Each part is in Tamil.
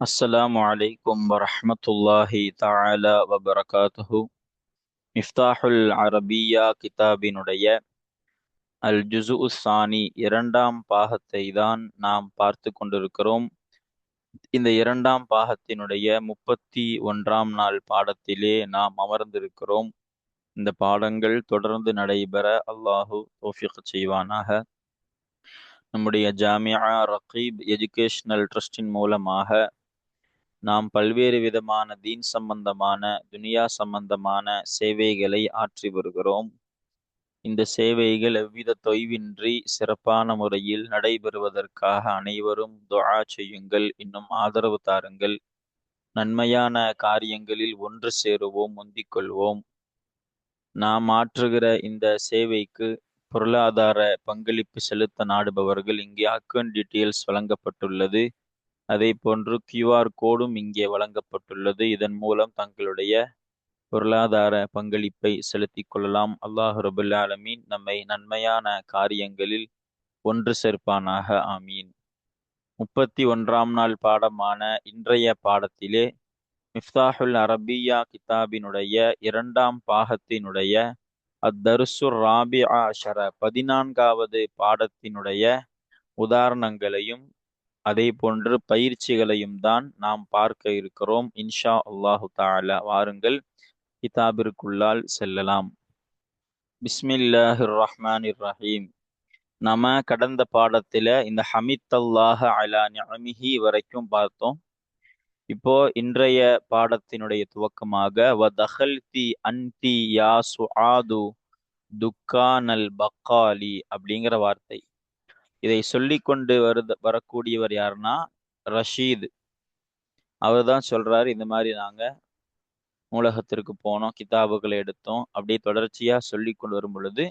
السلام عليكم ورحمة الله تعالى وبركاته மிஃப்தாஹுல் அரபியா கிதாபினுடைய அல் ஜுசு சானி இரண்டாம் பாகத்தை தான் நாம் பார்த்து கொண்டிருக்கிறோம் இந்த இரண்டாம் பாகத்தினுடைய முப்பத்தி ஒன்றாம் நாள் பாடத்திலே நாம் அமர்ந்திருக்கிறோம் இந்த பாடங்கள் தொடர்ந்து நடைபெற அல்லாஹு தோஃபிக் செய்வானாக நம்முடைய ஜாமியா ரகீப் எஜுகேஷனல் ட்ரஸ்டின் மூலமாக நாம் பல்வேறு விதமான தீன் சம்பந்தமான துனியா சம்பந்தமான சேவைகளை ஆற்றி வருகிறோம். இந்த சேவைகள் எவ்வித தொய்வின்றி சிறப்பான முறையில் நடைபெறுவதற்காக அனைவரும் துஆ செய்யுங்கள் இன்னும் ஆதரவு தாருங்கள். நன்மையான காரியங்களில் ஒன்று சேருவோம் முந்திக்கொள்வோம் நாம் ஆற்றுகிற இந்த சேவைக்கு பொருளாதார பங்களிப்பு செலுத்த நாடுபவர்கள் இங்கே அக்கௌண்ட் டீட்டெயில்ஸ் வழங்கப்பட்டுள்ளது. அதே போன்று கியூஆர் கோடும் இங்கே வழங்கப்பட்டுள்ளது. இதன் மூலம் தங்களுடைய பொருளாதார பங்களிப்பை செலுத்திக் கொள்ளலாம். அல்லாஹு ரபுல் ஆலமீன் நம்மை நன்மையான காரியங்களில் ஒன்று சேர்ப்பானாக. ஆமீன். முப்பத்தி ஒன்றாம் நாள் பாடமான இன்றைய பாடத்திலே மிஃப்தாஹுல் அரபியா கிதாபினுடைய இரண்டாம் பாகத்தினுடைய அத்தருசுர் ராபி ஆஷர பதினான்காவது பாடத்தினுடைய உதாரணங்களையும் அதே போன்று பயிற்சிகளையும் தான் நாம் பார்க்க இருக்கிறோம். இன்ஷா அல்லாஹு தாலா வாருங்கள் கிதாபிற்குள்ளால் செல்லலாம். பிஸ்மில்லாஹிர் ரஹ்மான் ரஹீம் நம்ம கடந்த பாடத்துல இந்த ஹமித் அல்லாஹ் அலா நியமிஹி வரைக்கும் பார்த்தோம். இப்போ இன்றைய பாடத்தினுடைய துவக்கமாக வ தஹல் தி அன்தி யா சுஆது துக்கானல் பக்காலி அப்படிங்கிற வார்த்தை. இதை சொல்லி கொண்டு வருத வரக்கூடியவர் யாருன்னா ரஷீது. அவர் தான் சொல்றாரு இந்த மாதிரி நாங்க நூலகத்திற்கு போனோம் கிதாபுகளை எடுத்தோம் அப்படியே தொடர்ச்சியா சொல்லி கொண்டு வரும் பொழுது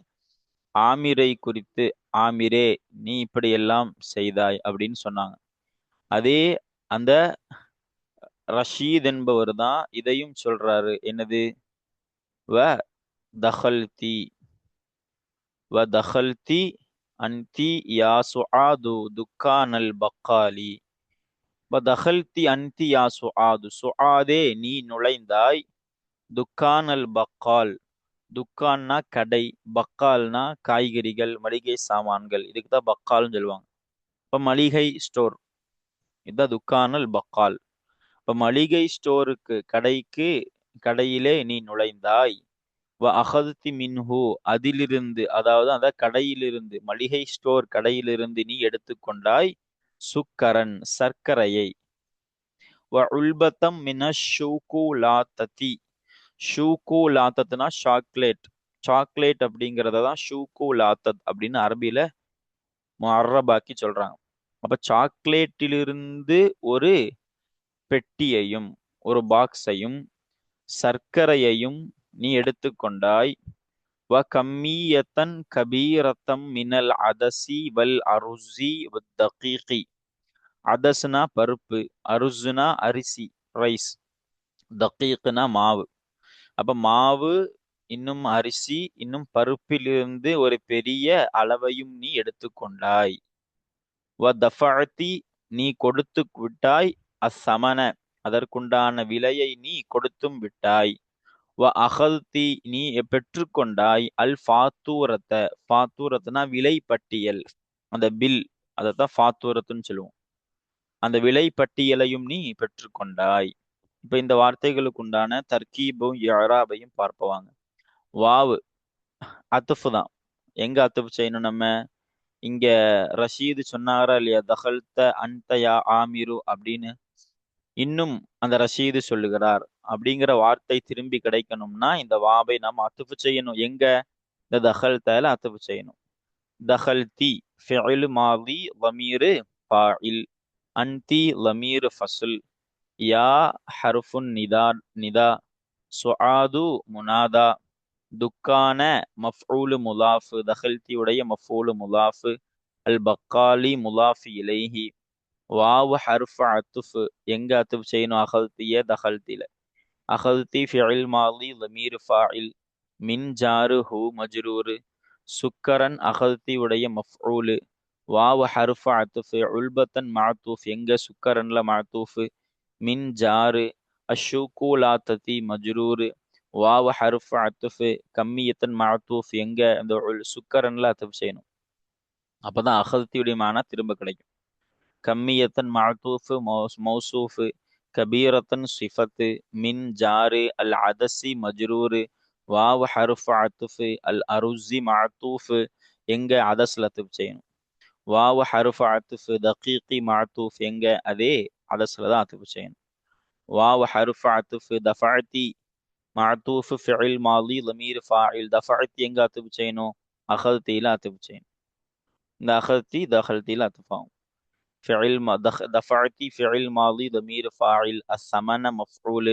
ஆமிரை குறித்து ஆமிரே நீ இப்படியெல்லாம் செய்தாய் அப்படின்னு சொன்னாங்க. அதே அந்த ரஷீத் என்பவர் தான் இதையும் சொல்றாரு என்னது? வ தஹல்தி. வ தஹல்தி அன்தி யா சுஆது துக்கானல் பக்காலி தஹல்தி அன்தி யா சுஆது சுஆதே நீ நுழைந்தாய். துக்கானல் பக்கால் துக்கான்னா கடை. பக்கால்னா காய்கறிகள் மளிகை சாமான்கள். இதுக்கு தான் பக்கால்னு சொல்லுவாங்க. இப்போ மளிகை ஸ்டோர். இதுதான் துக்கானல் பக்கால் இப்போ மளிகை ஸ்டோருக்கு கடைக்கு கடையிலே நீ நுழைந்தாய். வ அகதி மின்ஹு அதிலிருந்து அதாவது அந்த கடையிலிருந்து மளிகை ஸ்டோர் கடையிலிருந்து நீ எடுத்துக்கொண்டாய் சுக்கரன் சர்க்கரையை. வ உல்பத்தம் மின ஷூகு லாத்ததி லாத்தத்னா சாக்லேட். சாக்லேட் அப்படிங்கிறத தான் ஷூகுலாத்தத் அப்படின்னு அரபியில மரபாக்கி சொல்றாங்க. அப்ப சாக்லேட்டிலிருந்து ஒரு பெட்டியையும் ஒரு பாக்ஸையும் சர்க்கரையையும் நீ எடுத்துக்கொண்டாய். வ கம்மியத்தன் கபீரத்தம் மினல் அதசி வல் அருசி தகீகி அதசுனா பருப்பு அருசுனா அரிசி ரைஸ். தகீக்குனா மாவு. அப்ப மாவு இன்னும் அரிசி இன்னும் பருப்பிலிருந்து ஒரு பெரிய அளவையும் நீ எடுத்துக்கொண்டாய். வ தஃபஅத்தி நீ கொடுத்து விட்டாய். அசமன அதற்குண்டான விலையை நீ கொடுத்தும் விட்டாய். வ அகல்தி நீ பெற்றுக்கொண்டாய் அல் ஃபாத்தூரத்த ஃபாத்தூரத்னா விலை பட்டியல். அந்த பில் அதைத்தான் ஃபாத்தூரத்துன்னு சொல்லுவோம். அந்த விலை பட்டியலையும் நீ பெற்றுக்கொண்டாய் இப்ப இந்த வார்த்தைகளுக்கு உண்டான தர்கீபும் யாராபையும் பார்ப்பவாங்க. வாவு அத்துஃபு தான். எங்க அத்துஃபு செய்யணும் நம்ம? இங்க ரஷீது சொன்னாரா இல்லையா? தகல்த அன்தயா ஆமிரு அப்படின்னு. இன்னும் அந்த ரஷீது சொல்லுகிறார். அப்படிங்கிற வார்த்தை திரும்பி கிடைக்கணும்னா இந்த வாவை நாம் அத்துப்பு செய்யணும். எங்க? இந்த தஹல் தல அத்துப்பு செய்யணும். தஹல் தி ஃபிஇல் மாதி லமீரு ஃபாஇல். அன்தி லமீரு ஃபசுல். யா ஹர்ஃபுன் நிதா நிதா. சுஆது முனாதா. துக்கான மஃஊலு முலாஃபு. தஹல்தியுடைய மஃபூலு முலாஃபு. அல் பக்காலி முலாஃபி இலைஹி. வாவு ஹர்ஃபு அத்துஃபு. எங்க அத்துஃப் செய்யணும்? அகல்திய தஹல்தில அகல்தி ஃபிஇல் மாலி லமீர் ஃபாயில் மின் ஜாரு ஹூ மஜ்ரூரு. சுக்கரன் அகல்தி உடைய மஃஊலு வாவு ஹர்ஃப் அத்துஃபு உல்பத்தன் மாத்தூஃப் எங்க சுக்கரன்ல மாத்தூஃபு மின் ஜாரு அஷூக்கூலாத்ததி மஜ்ரூரு. வாவ ஹருஃப அத்துஃபு கம்மியத்தன் மாத்தூஃப் எங்க அந்த உல் சுக்கரன்ல அத்துஃப் செய்யணும். அப்பதான் அகல்த்தியுடைய மானா திரும்ப கிடைக்கும். கம்மியத்தன் மாத்தூஃபு மௌசூஃபு கபீரத்தன் ஷிஃபத்து மின் ஜாரு அல் அதசி மஜ்ரூரு. வாவ் ஹருஃப் அத்துஃபு அல் அருசி மாத்தூஃபு எங்க அதஸ் லத்துஃப் செய்யணும். வாவ் ஹருஃப் அத்துஃபு தகீகி மாத்தூஃப் எங்க அதே அதஸ்ல தான் அத்துஃப் செய்யணும். வாவ் ஹருஃப் அத்துஃபு தஃபாத்தி மாத்தூஃபு ஃபிஇல் மாலி லமீர் ஃபாயில் தஃபாத்தி எங்க அத்துஃப் செய்யணும்? அகல்தியில் அத்துஃப் செய்யணும். இந்த அகல்தி தஹல்தியில் அத்துஃபாகும் فعل ما دخ دفعتي فعل ماضي ضمير فاعل الثمن مفعول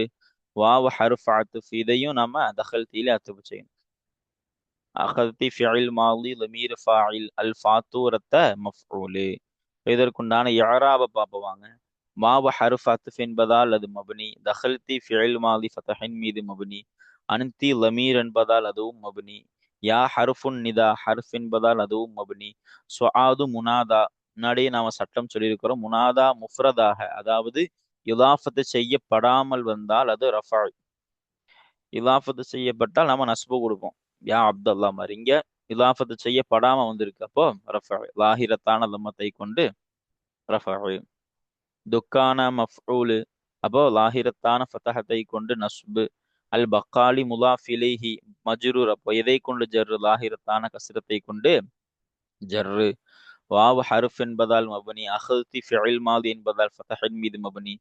واو حرف عطف இதையும் நம்ம தகல்தியில அத்துப் செய்யணும் அகல்தி فعل ماضي ضمير فاعل الفاتورة مفعول இதற்குண்டான இஅராப பாப்பவாங்க மாவ ஹருஃப் அத்துஃப் என்பதால் அது மபனி தஹல்தி ஃபியல் மாலி ஃபதஹின் மீது மபனி அனுத்தி லமீர் என்பதால் அதுவும் மபனி யா ஹருஃபுன் நிதா ஹர்ஃப் என்பதால் அதுவும் மபனி சுஆது முனாதா முன்னாடியே நாம சட்டம் சொல்லியிருக்கிறோம். முனாதா முஃப்ரதாக அதாவது இலாஃபத்து செய்யப்படாமல் வந்தால் அது ரஃபா. இலாஃபத்து செய்யப்பட்டால் நம்ம நஸ்பு கொடுப்போம். யா அப்துல்லா மாதிரி. இங்க இலாஃபத்து செய்யப்படாம வந்திருக்கு. அப்போ ரஃபா. லாஹிரத்தான லம்மத்தை கொண்டு ரஃபாய் துக்கான மஃஊலு. அப்போ லாஹிரத்தான ஃபத்தகத்தை கொண்டு நஸ்பு. அல் பக்காலி முலாஃபிலேஹி மஜ்ரூர். அப்போ எதை கொண்டு ஜர்ரு? லாஹிரத்தான கசிரத்தை கொண்டு ஜர்ரு. வாவ் ஹருஃப் என்பதால் மபனி அஹல்தி ஃபிஇல் மாதி என்பதால் ஃபதஹின் மீது மபனி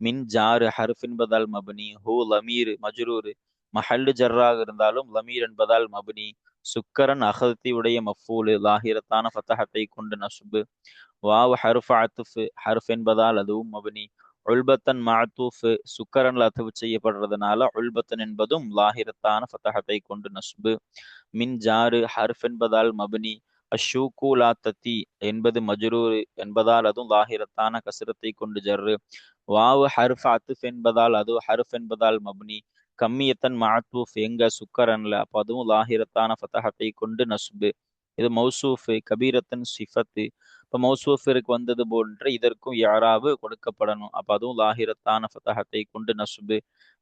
மின் ஜாரு ஹருஃப் என்பதால் மபனி ஹூ லமீர் மஜ்ரூர் மஹல்லு ஜர்ராக இருந்தாலும் லமீர் என்பதால் மபனி சுக்கரன் அகதி உடைய மஃபூலு லாஹிரத்தான ஃபதஹத்தை கொண்டு நசுபு வாவ் ஹருஃப் அத்துஃப் ஹருஃப் என்பதால் அதுவும் மபனி உல்பத்தன் மாத்தூஃப் சுக்கரன் அத்துவு செய்யப்படுறதுனால உல்பத்தன் என்பதும் லாஹிரத்தான ஃபதஹத்தை கொண்டு நசுபு மின் ஜாரு ஹர்ஃப் என்பதால் மபனி அஷூக்கு என்பது மஜ்ரூர் என்பதால் அதுவும் லாஹிரத்தான கசரத்தை கொண்டு ஜர்ரு. வாவு ஹர்ஃப் அத்துஃப் என்பதால் அது ஹர்ஃப் என்பதால் மப்னி. கம்மியத்தன் மாத்தூஃப் எங்க சுக்கரன்ல. அப்போ அதுவும் லாஹிரத்தான ஃபதஹத்தை கொண்டு நஸ்பு. இது மௌசூஃப் கபீரத்தன் சிஃபத்து. இப்போ மௌசூஃபிற்கு வந்தது போன்ற இதற்கும் யாராவது கொடுக்கப்படணும். அப்போ அதுவும் லாஹிரத்தான ஃபதஹத்தை கொண்டு நஸ்பு.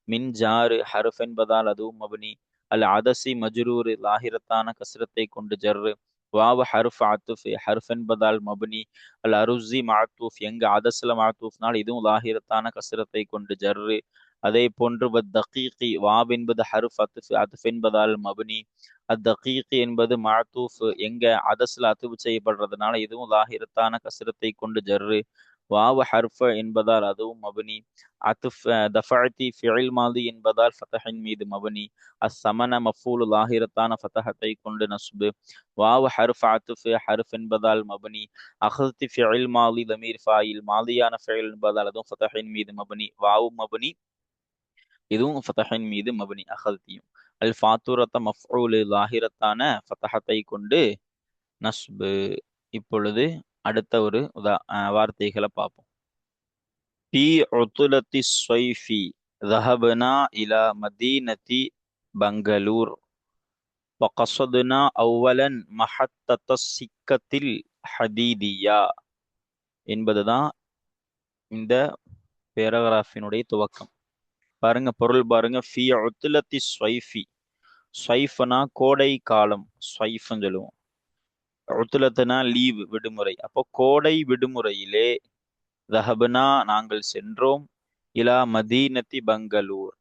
மின் ஜாரு ஹர்ஃப் என்பதால் அதுவும் மபனி. அல் அதசி மஜ்ரூர் லாஹிரத்தான கசரத்தை கொண்டு ஜர்ரு. வாவ ஹருஃப் அத்துஃப் ஹருஃப் என்பதால் மபுனி. அல் அருசி மாத்தூஃப் எங்கு அதசல மாத்தூஃப்னால் இதுவும் லாகிரத்தான கஸ்ரத்தை கொண்டு ஜர்ரு. அதே போன்று தகீகி வாவ் என்பது ஹருஃப் அத்துஃப் அத்துஃப் என்பதால் மபுனி. அத் தகீகி என்பது மாத்தூஃப் எங்க அதஸ்ல அத்துவு செய்யப்படுறதுனால இதுவும் லாகிரத்தான கசிரத்தை கொண்டு ஜர்ரு. வாவ ஹர்ஃப என்பதால் அதுவும் மபனி. அத்துஃப் தஃபஅத்தி ஃபிஇல் மாதி என்பதால் ஃபதஹின் மீது மபனி. அஸ்ஸமன மஃபூலு லாஹிரத்தான ஃபதஹத்தை கொண்டு நஸ்பு. வாவ ஹர்ஃப் அத்துஃப் ஹர்ஃப் என்பதால் மபனி. அகல்தி ஃபிஇல் மாதி லமீர் ஃபாயில். மாலியான ஃபிஇல் என்பதால் அதுவும் ஃபதஹின் மீது மபனி. வாவு மபனி. இதுவும் ஃபதஹின் மீது மபனி. அகல்தியும் அல் ஃபாத்துரத்த மஃபூலு லாஹிரத்தான ஃபதஹத்தை கொண்டு நஸ்பு. இப்பொழுது அடுத்த ஒரு உதா வார்த்தைகளை பார்ப்போம் பி உத்துலத்தி ஸ்வைஃபி ذهبنا إلى مدينة بنغلور وقصدنا أولا محطة السكة الحديدية என்பதுதான் இந்த பேராகிராஃபினுடைய துவக்கம் பாருங்க பொருள் பாருங்க ஃபி உத்துலத்தி ஸ்வைஃபி ஸ்வைஃப்னா கோடை காலம் ஸ்வைஃப்னு சொல்லுவோம் உத்துலத்துனா லீவ் விடுமுறை. அப்போ கோடை விடுமுறையிலே ரஹபனா நாங்கள் சென்றோம் இலா மதீனத்தி பெங்களூர்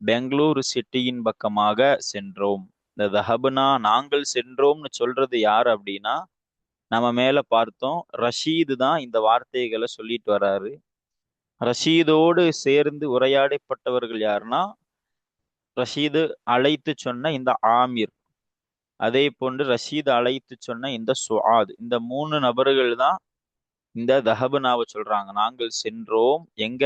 பெங்களூர் சிட்டியின் பக்கமாக சென்றோம். இந்த தஹபனா நாங்கள் சென்றோம்னு சொல்றது யார் அப்படின்னா நம்ம மேல பார்த்தோம். ரஷீது தான் இந்த வார்த்தைகளை சொல்லிட்டு வராரு. ரஷீதோடு சேர்ந்து உரையாடப்பட்டவர்கள் யாருன்னா ரஷீது அழைத்து சொன்ன இந்த ஆமீர். அதே போன்று ரஷீத் அழைத்து சொன்ன இந்த சுஆத் இந்த மூணு நபர்கள் தான் இந்த தஹபனாவை சொல்றாங்க. நாங்கள் சென்றோம். எங்க?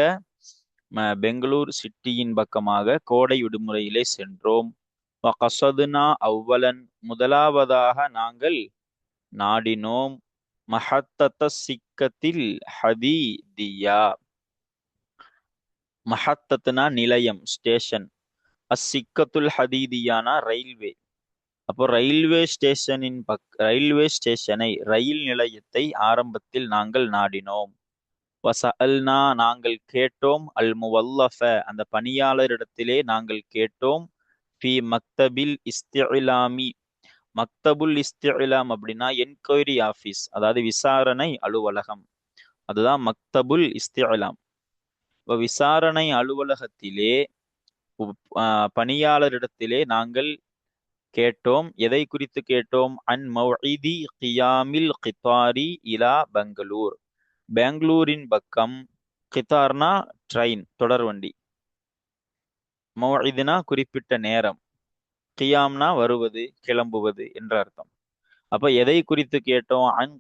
பெங்களூர் சிட்டியின் பக்கமாக கோடை விடுமுறையிலே சென்றோம். கசதுனா அவ்வலன். முதலாவதாக நாங்கள் நாடினோம். மஹத்தத்த சிக்கத்தில் ஹதி தியா மஹத்தத்துனா நிலையம் ஸ்டேஷன். அசிக்கத்துல் ஹதீதியானா ரயில்வே. அப்போ ரயில்வே ஸ்டேஷனின் பக் ரயில்வே ஸ்டேஷனை ரயில் நிலையத்தை ஆரம்பத்தில் நாங்கள் நாடினோம். வசஅல்னா நாங்கள் கேட்டோம். அல் முவல்லஃப அந்த பணியாளரிடத்திலே நாங்கள் கேட்டோம். ஃபி மக்தபில் இஸ்திலாமி மக்தபுல் இஸ்திலாம் அப்படின்னா என்கொயரி ஆபீஸ் அதாவது விசாரணை அலுவலகம். அதுதான் மக்தபுல் இஸ்திலாம் இப்போ விசாரணை அலுவலகத்திலே பணியாளரிடத்திலே நாங்கள் கேட்டோம். எதை குறித்து கேட்டோம்? அன் மௌஇதி கியாமில் கித்தாரி இலா பெங்களூர். பெங்களூரின் பக்கம் கித்தார்னா ட்ரெயின் தொடர்வண்டி மௌஇதுனா குறிப்பிட்ட நேரம். கியாம்னா வருவது கிளம்புவது என்ற அர்த்தம். அப்ப எதை குறித்து கேட்டோம்? அன்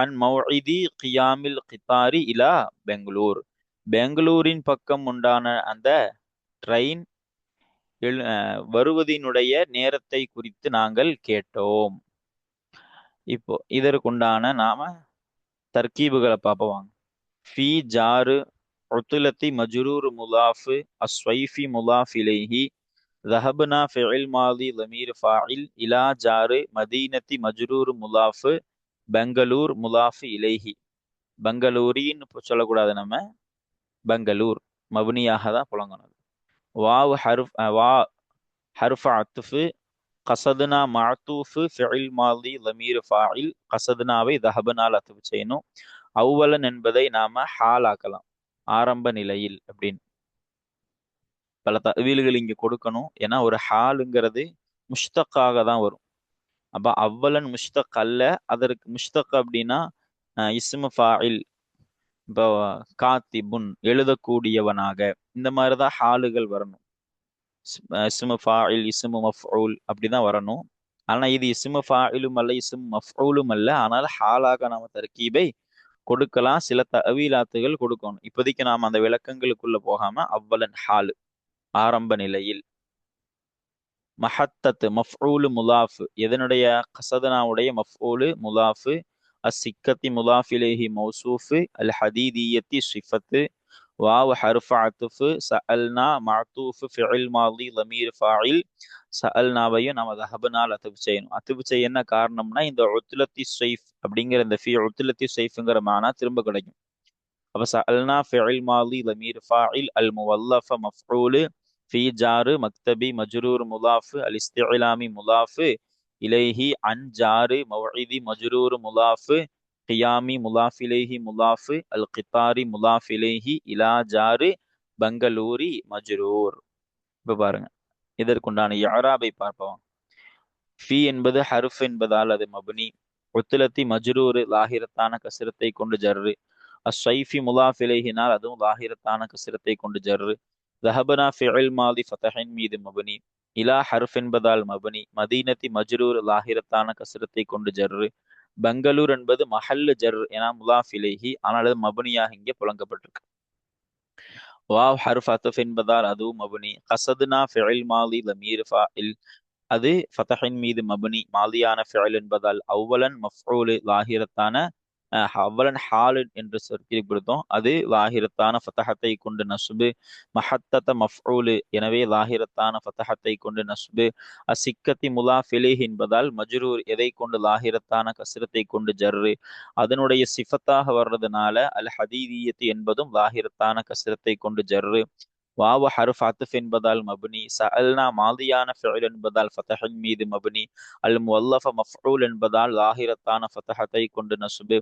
அன் மௌஇதி கியாமில் கித்தாரி இலா பெங்களூர். பெங்களூரின் பக்கம் உண்டான அந்த ட்ரெயின் வருவதினுடைய நேரத்தை குறித்து நாங்கள் கேட்டோம் இப்போ இதற்குண்டான நாம தர்கீபுகளை பார்ப்போம் ஃபி ஜாரு உத்துலத்தி மஜ்ரூர் முலாஃபு அஸ்வைஃபி முலாஃப் இலைஹி ذهبنا فعل ماضي ضمير فاعل إلى جار مدينة مجرور مضاف பெங்களூர் முலாஃபு இலைஹி பெங்களூரின்னு சொல்லக்கூடாது நம்ம பெங்களூர் மபுனியாக தான் புழங்கணும் வாவ் ஹருஃப் வா ஹருஃப் அத்துஃபு கசதுனா மாத்தூஃபு ஃபிஇல் மாதி லமீர் ஃபாயில் கசதுனாவை தஹபனால் அத்துஃபு செய்யணும். அவ்வலன் என்பதை நாம ஹால் ஆக்கலாம் ஆரம்ப நிலையில் அப்படின்னு. பல தகவல்கள் இங்க கொடுக்கணும். ஏன்னா ஒரு ஹாலுங்கிறது முஷ்தக்காக தான் வரும். அப்ப அவ்வலன் முஷ்தக் அல்ல அதற்கு முஷ்தக் அப்படின்னா இஸ்மு ஃபாயில் காத்திபுன் எழுதக்கூடியவனாக. இந்த மாதிரிதான் ஹாலுகள் வரணும். இஸ்மு ஃபாயில் இஸ்மு மஃஊல் அப்படிதான் வரணும். ஆனா இது இஸ்மு ஃபாயிலும் அல்ல இஸ்மு மஃஊலும் அல்ல. ஆனால் ஹாலாக நாம தர்கீபை கொடுக்கலாம். சில தவீலாத்துகள் கொடுக்கணும். இப்போதைக்கு நாம அந்த விளக்கங்களுக்குள்ள போகாம அவ்வலன் ஹாலு ஆரம்ப நிலையில். மஹத்தத்து மஃஊலு முலாஃபு எதனுடைய கசதனாவுடைய மஃஊலு முலாஃபு அசிக்கத்தி முலாஃபிலேஹி மௌசூஃபு அல் ஹதீதியத்தி ஷிஃபத்து வாவ் ஹர்ஃப ச அல்னா மஅத்தூஃபு ஃபிஇல் மாதி லமீர் ஃபாயில் சஅல்னாவையும் நம்ம தஹபனால் அத்துஃபு செய்யணும் அத்துப் செய்ய என்ன காரணம்னா இந்த உத்துலத்தி ஷைஃப் அப்படிங்கிற இந்த ஃபி உத்துலத்தி ஷைஃப்ங்கிற மானா திரும்ப கிடைக்கும். அப்போ அல்னா ஃபிஇல் மாதி லமீர் ஃபாயில் அல் முவல்லஃப மஃபூலு ஃபி ஜாரு மக்தபி மஜ்ரூர் முலாஃபு அல் இஸ்திலாமி முலாஃபு இலேஹி அன்ஜாரு மௌஇதி மஜ்ரூர் முலாஃபு கியாமி முலாஃபிலேஹி முலாஃபு அல் கித்தாரி முலாஃபிலேஹி இலாஜாரு பங்களூரி மஜ்ரூர். இப்போ பாருங்க. இதற்குண்டான யாராபை பார்ப்போம். ஃபி என்பது ஹருஃப் என்பதால் அது மபுனி. ஒத்துலத்தி மஜ்ரூரு லாகிரத்தான கசிரத்தை கொண்டு ஜர்ரு. அஸ்ஸைஃபி முலாஃபிலேஹினால் அதுவும் லாகிரத்தான கசிரத்தை கொண்டு ஜர்ரு. தஹபனா ஃபிஇல் மாலி ஃபதஹின் மீது மபுனி. இலா ஹர்ஃப் என்பதால் மபனி. மதீனத்தி மஜ்ரூர் லாஹிரத்தான கசரத்தை கொண்டு ஜர்ரு. பெங்களூர் என்பது மஹல்லு ஜர் என முலாஃப் இலேஹி. ஆனால் அது மபனியாக இங்கே புழங்கப்பட்டிருக்கு. வாவ் ஹர்ஃப் அத்தஃப் என்பதால் அதுவும் மபனி. கசதுனா ஃபெயில் மாலி லமீர் ஃபாயில் அது ஃபதஹின் மீது மபனி. மாலியான ஃபெயில் என்பதால் அவ்வலன் மஃபூலு லாஹிரத்தான அவ்வலன் ஹாலு என்று குறிப்பிடுத்தோம் அது லாஹிரத்தான ஃபத்தஹத்தை கொண்டு நசுபு. மஹத்தத மஃஊலு எனவே லாஹிரத்தான ஃபத்தஹத்தை கொண்டு நசுபு. அசிக்கத்தி முலாஃபிலிஹ் என்பதால் மஜ்ரூர் எதை கொண்டு? லாஹிரத்தான கசிரத்தை கொண்டு ஜர்ரு. அதனுடைய சிஃபத்தாக வர்றதுனால அல் ஹதீதியத்து என்பதும் லாஹிரத்தான கசிரத்தை கொண்டு ஜர்ரு. வாவ ஹருஃப் அத்துஃப் என்பதால் மபுனி சஅல்னா மாதியான ஃபிஇல் என்பதால் ஃபதஹின் மீது மபுனி அல் முவல்லஃப மஃஊல் என்பதால் லாஹிரத்தான ஃபதஹத்தை கொண்டு நசுபு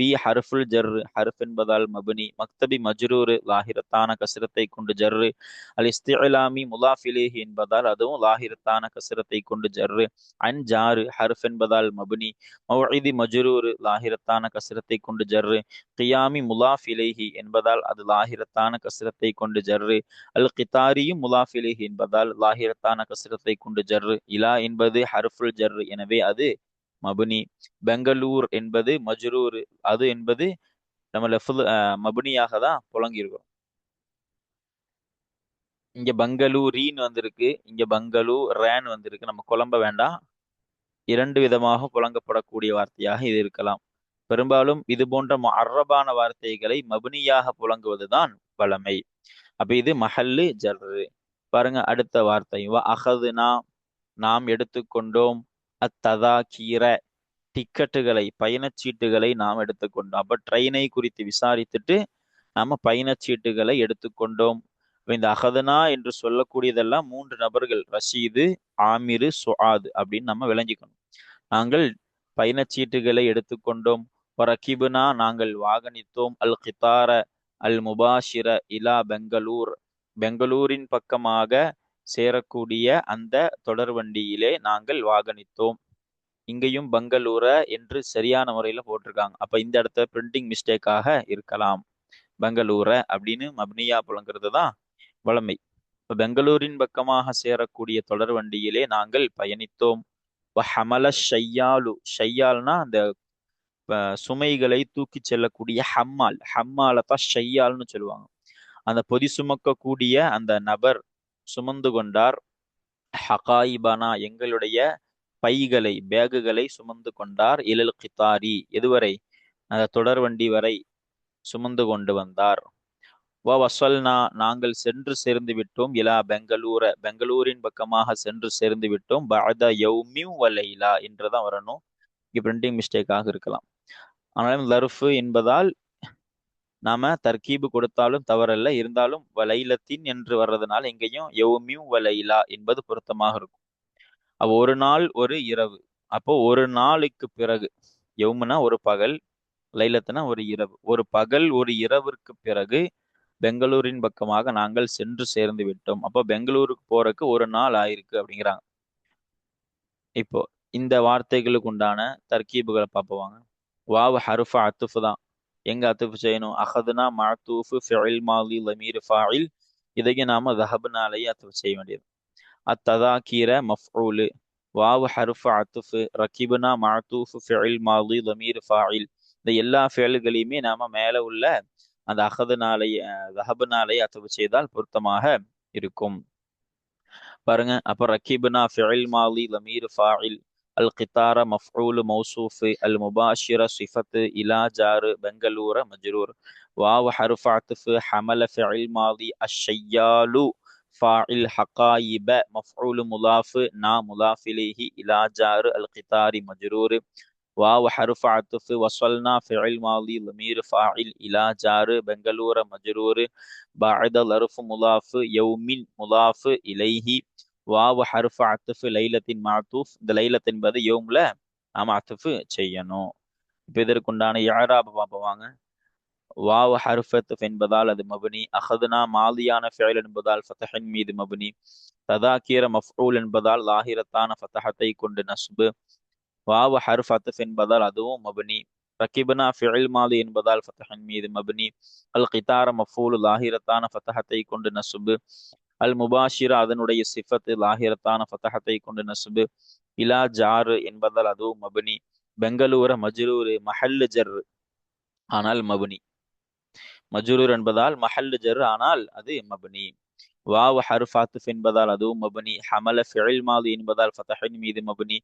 ஃபீ ஹர்ஃபுல் ஜர்ரு. ஹர்ஃப் என்பதால் மபுனி. மக்தபி மஜ்ரூரு. லாஹிரத்தான கசிரத்தை கொண்டு ஜர்ரு. அல் இஸ்திலாமி முலாஃபிலேஹி என்பதால் அதுவும் லாஹிரத்தான கசிரத்தை கொண்டு ஜர்ரு. அன் ஜாரு. ஹர்ஃப் என்பதால் மபுனி. மௌஇதி மஜ்ரூரு. லாஹிரத்தான கசிரத்தை கொண்டு ஜர்ரு. கியாமி முலாஃபிலேஹி என்பதால் அது லாஹிரத்தான கசிரத்தை கொண்டு ஜர்ரு. அல் கிதாரியும் முலாஃபிலேஹி என்பதால் லாஹிரத்தான கசிரத்தை கொண்டு ஜர்ரு. இலா என்பது ஹர்ஃபுல் ஜர்ரு. எனவே அது மபுனி. பெங்களூர் என்பது மஜ்ரூர் அது என்பது நம்ம லெஃப்ல மபுனியாக தான் புழங்கியிருக்கிறோம் இங்க பங்களூரின்னு வந்திருக்கு இங்க பங்களூ ரேன் வந்திருக்கு. நம்ம குழம்ப வேண்டாம். இரண்டு விதமாக புழங்கப்படக்கூடிய வார்த்தையாக இது இருக்கலாம். பெரும்பாலும் இது போன்ற அரபான வார்த்தைகளை மபுனியாக புழங்குவதுதான் வளமை. அப்ப இது மஹல்லு ஜர்ரு. பாருங்க அடுத்த வார்த்தை அகதுனா நாம் எடுத்துக்கொண்டோம். அத்ததா டிக்கெட்டுகளை பயணச்சீட்டுகளை நாம் எடுத்துக்கொண்டோம். அப்போ ட்ரெயினை குறித்து விசாரித்துட்டு நம்ம பயணச்சீட்டுகளை எடுத்துக்கொண்டோம். இந்த அகதனா என்று சொல்லக்கூடியதெல்லாம் மூன்று நபர்கள் ரஷீது ஆமிரு சுஆத் அப்படின்னு நம்ம விளங்கிக்கணும். நாங்கள் பயணச்சீட்டுகளை எடுத்துக்கொண்டோம். ரகிபுனா நாங்கள் வாகனித்தோம். அல் கித்தார அல் முபாஷிர இலா பெங்களூர். பெங்களூரின் பக்கமாக சேரக்கூடிய அந்த தொடர்வண்டியிலே நாங்கள் வாகனித்தோம். இங்கேயும் பங்களூர என்று சரியான முறையில போட்டிருக்காங்க. அப்போ இந்த இடத்துல பிரிண்டிங் மிஸ்டேக்காக இருக்கலாம். பெங்களூர அப்படின்னு மப்னியா புலங்கிறது தான் வளமை. இப்போ பெங்களூரின் பக்கமாக சேரக்கூடிய தொடர் வண்டியிலே நாங்கள் பயணித்தோம். ஹமல ஷையாலு. ஷையால்னா அந்த சுமைகளை தூக்கி செல்லக்கூடிய ஹம்மால். ஹம்மாலத்தான் ஷையால்னு சொல்லுவாங்க. அந்த பொதி சுமக்கக்கூடிய அந்த நபர் சுமந்து கொண்டார். ஹகாயிபானா எங்களுடைய பைகளை பேகுகளை சுமந்து கொண்டார். இலல் கித்தாரி எதுவரை? அந்த தொடர்வண்டி வரை சுமந்து கொண்டு வந்தார். வ வசல்னா நாங்கள் சென்று சேர்ந்து விட்டோம். இலா பெங்களூர பெங்களூரின் பக்கமாக சென்று சேர்ந்து விட்டோம். பஅத யௌமியும் வலைலா என்றுதான் வரணும். இங்கே பிரிண்டிங் மிஸ்டேக்காக இருக்கலாம். ஆனாலும் லர்ஃபு என்பதால் நாம தர்கீபு கொடுத்தாலும் தவறல்ல. இருந்தாலும் வலைலத்தின் என்று வர்றதுனால எங்கேயும் எவ்மியும் வலைலா என்பது பொருத்தமாக இருக்கும். அப்போ ஒரு நாள் ஒரு இரவு. அப்போ ஒரு நாளுக்கு பிறகு எவ்முனா ஒரு பகல் லைலத்துனா ஒரு இரவு. ஒரு பகல் ஒரு இரவிற்கு பிறகு பெங்களூரின் பக்கமாக நாங்கள் சென்று சேர்ந்து விட்டோம். அப்போ பெங்களூருக்கு போறதுக்கு ஒரு நாள் ஆயிருக்கு அப்படிங்கிறாங்க. இப்போ இந்த வார்த்தைகளுக்கு உண்டான தர்கீபுகளை பார்ப்போவாங்க வாவ் ஹருஃபா அத்துஃபு தான். எங்க அத்துஃபு செய்யணும்? அஹதுனா மாத்தூஃபு ஃபிஇல் மாலி லமீர் ஃபாயில் இதையும் நாம தஹப்னாலேயே அத்துஃபு செய்ய வேண்டியது. அத்ததாக்கீர மஃஊலு. வாவ் ஹருஃப அத்துஃபு. ரகிபுனா மாத்தூஃபு ஃபிஇல் மாலி லமீர் ஃபாயில் இந்த எல்லா ஃபேலுகளையுமே நாம மேல உள்ள அந்த அகதுனாலேயே தஹபுனாலேயே அத்துஃபு செய்தால் பொருத்தமாக இருக்கும். பாருங்க. அப்ப ரகிபுனா ஃபிஇல் மாலி லமீர் ஃபாயில் القطار مفعول موصوف المباشرة صفة إلى جار بنغلور مجرور. واو حرف عطف حمل فعل ماضي الشيال فاعل حقائب مفعول مضاف نا مضاف إليه إلى جار القطار مجرور. واو حرف عطف وصلنا فعل ماضي ضمير فاعل إلى جار بنغلور مجرور. بعد ظرف مضاف يوم مضاف إليه வாவு ஹருஃபு அத்துஃபு லைலத்தின் மாத்தூஃப். இந்த லைலத் என்பது யோம்ல நாம் அத்துஃபு செய்யணும். இப்போ இதற்குண்டான யாராப பார்ப்போவாங்க வாவு ஹருஃபத்துஃப் என்பதால் அது மபனி. அஹதுனா மாலியான ஃபேல் என்பதால் ஃபத்தஹின் மீது மபனி. ததாக்கீர மஃபூல் என்பதால் லாஹிரத்தான ஃபத்தஹத்தை கொண்டு நஸ்பு. வாவு ஹருஃப் அத்துஃப் என்பதால் அதுவும் மபனி. ரக்கிபனா ஃபிஇல் மாலி என்பதால் ஃபத்தஹின் மீது மபனி. அல் கிதார மஃபூல் லாஹிரத்தான ஃபத்தஹத்தை கொண்டு நஸ்பு. அல் முபாஷிரா அதனுடைய சிஃபத்து லாகிரத்தான ஃபத்தகத்தை கொண்டு நசுபு. இலா ஜாரு என்பதால் அதுவும் மபனி. பெங்களூர மஜ்ரூரு மஹல்லு ஜர் ஆனால் மபனி. மஜ்ரூர் என்பதால் மஹல்லு ஜர் ஆனால் அது மபனி. வாவ் ஹருஃபாத்துஃப் என்பதால் அதுவும் மபனி. ஹமல ஃபிஇல் மாது என்பதால் ஃபத்தஹின் மீது மபனி.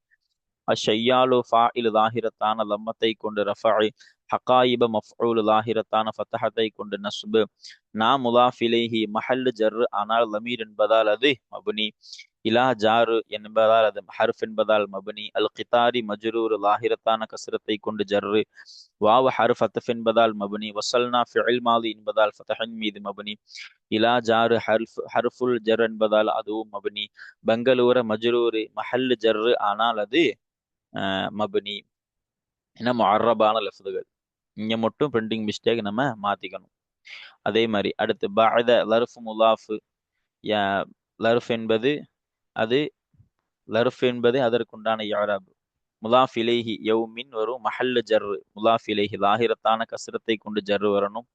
அஷையாலு இல் லாஹிரத்தான லம்மத்தை கொண்டு ரஃபாய் ஹகாயிப மஃஊல் லாஹிரத்தான ஃபத்தஹத்தை கொண்டு நஸ்பு நா முலாஃபிலேஹி மஹல்லு ஜர் ஆனால் லமீர் என்பதால் அது மபுனி இலா ஜாரு என்பதால் அது ஹர்ஃப் என்பதால் மபுனி அல் கிதாரி மஜ்ரூர் லாஹிரத்தான கசரத்தை கொண்டு ஜர்ரு வாவ ஹர்ஃப் அத்தஃப் என்பதால் மபுனி வசல்னா ஃபிஇல் மாலி என்பதால் ஃபத்தஹின் மீது மபுனி இலா ஜாரு ஹர்ஃப் ஹர்ஃபுல் ஜர் என்பதால் அதுவும் மபுனி பெங்களூர மஜ்ரூர் மஹல்லு ஜர்ரு ஆனால் அது மபுனி என்ன மரபான லஃப்துகள் இங்கே மட்டும் பிரிண்டிங் மிஸ்டேக் நம்ம மாற்றிக்கணும் அதே மாதிரி அடுத்து பாத லர்ஃப் முலாஃபு லர்ஃப் என்பது அது லர்ஃப் என்பது அதற்குண்டான யாராபு முலாஃப் இலேஹி யௌமின் வரும் மஹல்ல ஜர்ரு முலாஃப் இலேஹி லாஹிரத்தான கசரத்தை கொண்டு ஜர்ரு வரணும்.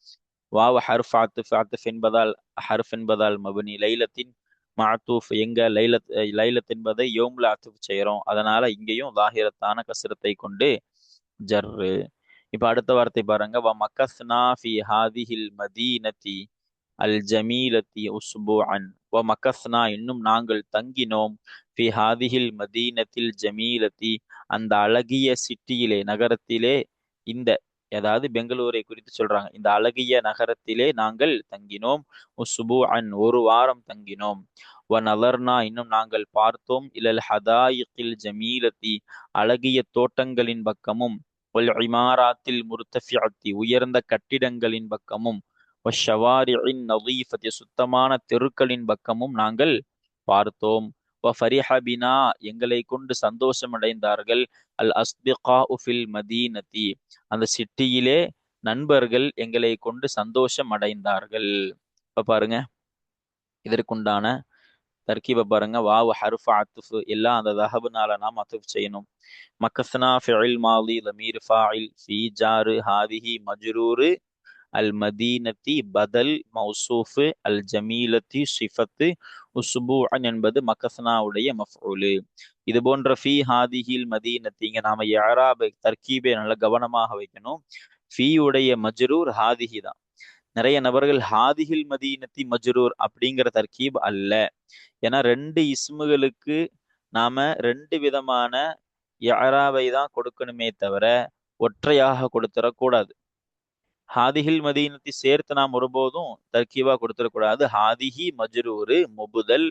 வாவ ஹர்ஃப் ஆத்துஃப் ஆத்துஃப் என்பதால் ஹர்ஃப் என்பதால் மபுனி. லைலத்தின் மாத்தூஃப் எங்க லைலத் லைலத் என்பதை யோம்ல அத்துஃப் செய்கிறோம் அதனால இங்கேயும் லாஹிரத்தான கசரத்தை கொண்டு ஜர்ரு இப்ப அடுத்த வார்த்தை பாருங்க. வ மக்கஸ்னா ஃபி ஹாதிஹில் மதீனதி அல் ஜமீலத்தி உஸ்புஅன் வ மக்கஸ்னா இன்னும் நாங்கள் தங்கினோம். ஃபி ஹாதிஹில் மதீனத்தில் ஜமீலத்தி அந்த அழகிய சிட்டியிலே நகரத்திலே இந்த அதாவது பெங்களூரை குறித்து சொல்றாங்க. இந்த அழகிய நகரத்திலே நாங்கள் தங்கினோம். உஸ்பு அன் ஒரு வாரம் தங்கினோம். வ நலர்னா இன்னும் நாங்கள் பார்த்தோம். இலல் ஹதாயிக்கில் ஜமீலத்தி அழகிய தோட்டங்களின் பக்கமும் ஒல் இமாராத்தில் முர்த்தஃபியத்தி உயர்ந்த கட்டிடங்களின் பக்கமும் வஷவாரின் நதீஃபத்தி சுத்தமான தெருக்களின் பக்கமும் நாங்கள் பார்த்தோம். ஃபரிஹபினா எங்களை கொண்டு சந்தோஷமடைந்தார்கள். அல் அஸ்பிகா உஃபில் மதீனதி அந்த சிட்டியிலே நண்பர்கள் எங்களை கொண்டு சந்தோஷம் அடைந்தார்கள் இப்போ பாருங்க இதற்குண்டான தர்கீப பாருங்க வாவு ஹருஃப் அத்துஃபு எல்லாம் அந்த தஹபுனால நாம் அத்துஃப் செய்யணும். மக்கஸ்னா ஃபிஇல் மாலி லமீர் ஃபாயில் ஃபி ஜாரு ஹாதிஹி மஜ்ரூரு அல் மதீனத்தி பதல் மௌசூஃபு அல் ஜமீலத்தி சிஃபத்து உஸ்பூஅன் என்பது மக்கஸ்னாவுடைய மஃபூலு இது போன்ற ஃபி ஹாதிஹில் மதீனத்திங்க நாம யாராப தர்கீபை நல்ல கவனமாக வைக்கணும். ஃபீ உடைய மஜ்ரூர் ஹாதிஹி தான். நிறைய நபர்கள் ஹாதிகில் மதீனத்தி மஜ்ரூர் அப்படிங்கிற தர்கீப் அல்ல. ஏன்னா ரெண்டு இஸ்முகளுக்கு நாம ரெண்டு விதமான யாராவை தான் கொடுக்கணுமே தவிர ஒற்றையாக கொடுத்துடக்கூடாது. ஹாதிஹில் மதீனத்தை சேர்த்து நாம் ஒருபோதும் தர்கீபா கொடுத்துடக்கூடாது. ஹாதிஹி மஜ்ரூரு முபுதல்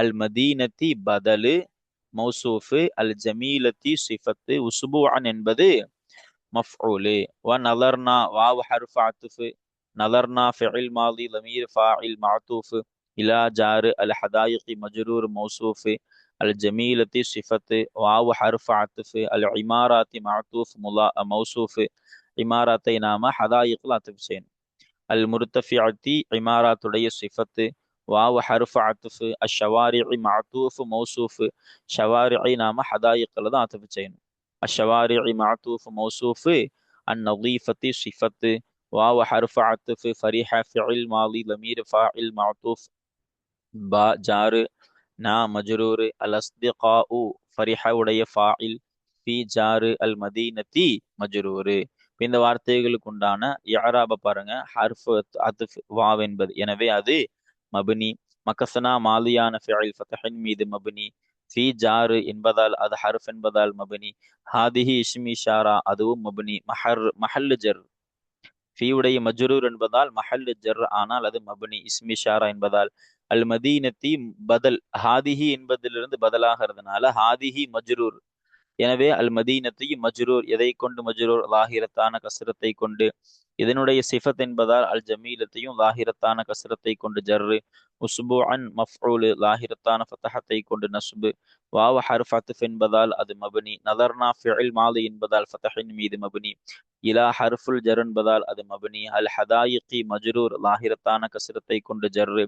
அல் மதீனத்தி பதலு மௌசூஃபு அல் ஜமீலத்தி சிஃபத்து உசுபுவான் என்பது மஃபூலு வ நலர்னா வாவ் ஹர்ஃப் نظرنا فعل ماضي ضمير فاعل معطوف إلى جار الحدائق مجرور موصوف الجميلة صفة واو حرف عطف العمارات معطوف ملا موصوف عماراتي نام حدائق لا تفسين المرتفعة عمارات لي صفة واو حرف عطف الشوارع معطوف موصوف شوارع نام حدائق لا تفسين الشوارع معطوف موصوف النظيفة صفة واو حرف عطف فريح فعل ماضي ضمير فاعل معطوف با جار نا مجرور الأصدقاء فريح உடைய ஃபாயில் ஃபி ஜாரு அல் மதீனத்தி மஜ்ரூரு இந்த வார்த்தைகளுக்கு உண்டான யாராப பாருங்க ஹர்ஃப் அத்துஃப் வாவ் என்பது எனவே அது மபுனி மக்கசனா மாலியான ஃபிஅல் ஃபதஹின் மீது மபுனி ஃபி ஜாரு என்பதால் அது ஹர்ஃப் என்பதால் மபுனி ஹாதிஹி இஷ்மி ஷாரா அதுவும் மபுனி மஹர் மஹல்லு ஜர் ஃபீவுடைய மஜ்ரூர் என்பதால் மஹல் ஜர் ஆனால் அது மபனி இஸ்மி ஷாரா என்பதால். அல் மதீனத்தி பதல் ஹாதிஹி என்பதிலிருந்து பதிலாகிறதுனால ஹாதிஹி மஜ்ரூர். எனவே அல் மதீனத்தி மஜ்ரூர் எதை கொண்டு மஜ்ரூர்? லாகிரத்தான கசரத்தை கொண்டு. இதனுடைய சிஃபத் என்பதால் அல் ஜமீலத்தையும் லாகிரத்தான கசரத்தை கொண்டு ஜர்ரு. உஸ்பு அன் மஃபூலு லாகிரத்தான ஃபத்தஹத்தை கொண்டு நஸ்பு வாவ ஹர்ஃப் அத்துஃப் என்பதால் அது மபனி நதர்னா ஃபிஇல் மாலி என்பதால் ஃபத்தஹின் மீது மபனி இலா ஹர்ஃபுல் ஜர் என்பதால் அது மபனி அல் ஹதாயிகி மஜ்ரூர் லாஹிரத்தான கசரத்தை கொண்டு ஜர்ரு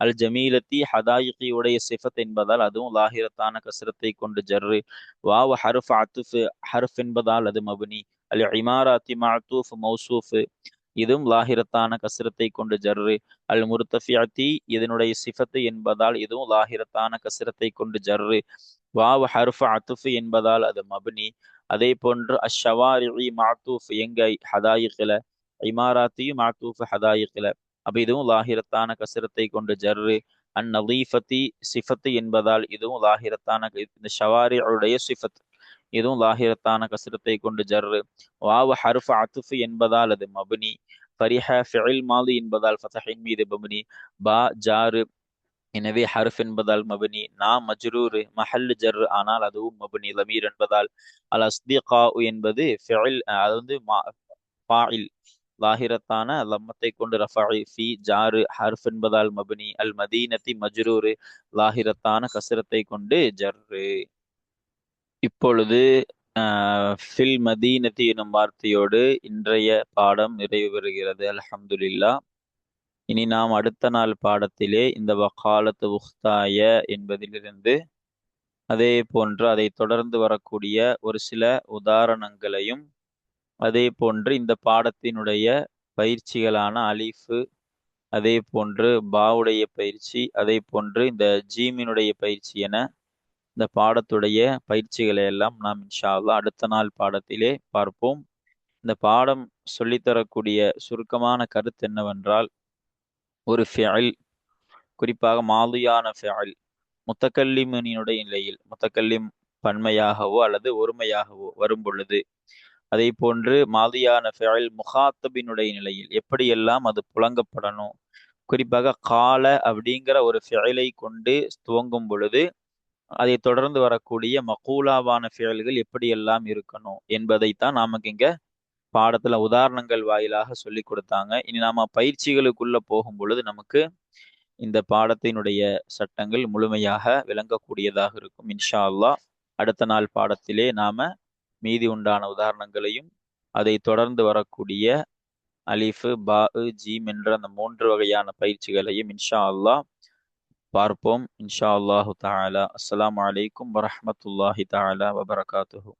அல் ஜமீலத்தி ஹதாயிகி உடைய சிஃபத் என்பதால் அதுவும் லாஹிரத்தான கசரத்தை கொண்டு ஜர்ரு வாவ ஹர்ஃப் அத்துஃப் ஹர்ஃப் என்பதால் அது மபனி அல் இமாராத்தி மஅத்தூஃப் மௌசூஃப் இதுவும் லாஹிரத்தான கசிரத்தை கொண்டு ஜர்ரு. அல் முருத்தஃபியாத்தி இதனுடைய சிஃபத்து என்பதால் இதுவும் லாஹிரத்தான கசிரத்தை கொண்டு ஜர்ரு. வாவ் ஹர்ஃப் அத்துஃபு என்பதால் அது மபுனி. அதே போன்று அஷவாரி மாத்தூஃப் எங்க ஹதாயிக்கில இமாராத்தியும் மாத்தூஃப் ஹதாயிக்கில அப்ப இதுவும் லாஹிரத்தான கசிரத்தை கொண்டு ஜர்ரு. அந் நலீஃபத்தி சிஃபத்து என்பதால் இதுவும் லாகிரத்தான இந்த ஷவாரியுடைய சிஃபத் இதுவும் லாஹிரத்தான கசிரத்தை கொண்டு ஜர்ரு. வாவு ஹருஃப் அத்துஃப் என்பதால் அது மபுனி. ஃபரிஹ ஃபிஇல் மாலி என்பதால் ஃபதஹின் மீது மபனி. பா ஜாரு. எனவே ஹருஃப் என்பதால் மபுனி. நா மஜ்ரூர். மஹல்லு ஜர் ஆனால் அதுவும் மபனி. லமீர் என்பதால். அல் அஸ்திகா என்பது ஃபிஇல் அது வந்து ஃபாயில் லாஹிரத்தான லம்மத்தை கொண்டு ரஃபாய் ஃபி ஜாரு. ஹர்ஃப் என்பதால் மபுனி. அல் மதீனத்தி மஜ்ரூரு. லாஹிரத்தான கசரத்தை கொண்டு ஜர்ரு. இப்பொழுது ஃபில் மதீனத்தி எனும் வார்த்தையோடு இன்றைய பாடம் நிறைவு பெறுகிறது. அலஹம்துல்லா இனி நாம் அடுத்த நாள் பாடத்திலே இந்த வக்காலத்து உஹ்தாய என்பதிலிருந்து அதே போன்று அதை தொடர்ந்து வரக்கூடிய ஒரு சில உதாரணங்களையும் அதே போன்று இந்த பாடத்தினுடைய பயிற்சிகளான அலிஃபு அதே போன்று பாவுடைய பயிற்சி அதே போன்று இந்த ஜீமினுடைய பயிற்சி என இந்த பாடத்துடைய பயிற்சிகளை எல்லாம் நாம் இன்ஷா அல்லா அடுத்த நாள் பாடத்திலே பார்ப்போம். இந்த பாடம் சொல்லித்தரக்கூடிய சுருக்கமான கருத்து என்னவென்றால் ஒரு ஃபியல் குறிப்பாக மாதுயான ஃபியல் முத்தக்கல்லிமனினுடைய நிலையில் முத்தக்கல்லிம் பன்மையாகவோ அல்லது ஒருமையாகவோ வரும் பொழுது அதே போன்று மாதியான ஃபியல் முகாத்தபினுடைய நிலையில் எப்படியெல்லாம் அது புழங்கப்படணும் குறிப்பாக கால அப்படிங்கிற ஒரு ஃபியலை கொண்டு துவங்கும் பொழுது அதை தொடர்ந்து வரக்கூடிய மகூலாவான ஃபியல்கள் எப்படியெல்லாம் இருக்கணும் என்பதைத்தான் நமக்கு இங்க பாடத்துல உதாரணங்கள் வாயிலாக சொல்லி கொடுத்தாங்க. இனி நாம பயிற்சிகளுக்குள்ள போகும் பொழுது நமக்கு இந்த பாடத்தினுடைய சட்டங்கள் முழுமையாக விளங்கக்கூடியதாக இருக்கும். இன்ஷா அல்லா அடுத்த நாள் பாடத்திலே நாம மீதி உண்டான உதாரணங்களையும் அதை தொடர்ந்து வரக்கூடிய அலிஃபு பா ஜீம் என்ற அந்த மூன்று வகையான பயிற்சிகளையும் இன்ஷா அல்லாஹ் பார்ப்போம் இன்ஷா அல்லாஹு தாலா அஸ்ஸலாமு அலைக்கும் வரஹ்மத்துல்லாஹி தாலா வபரகாத்துஹு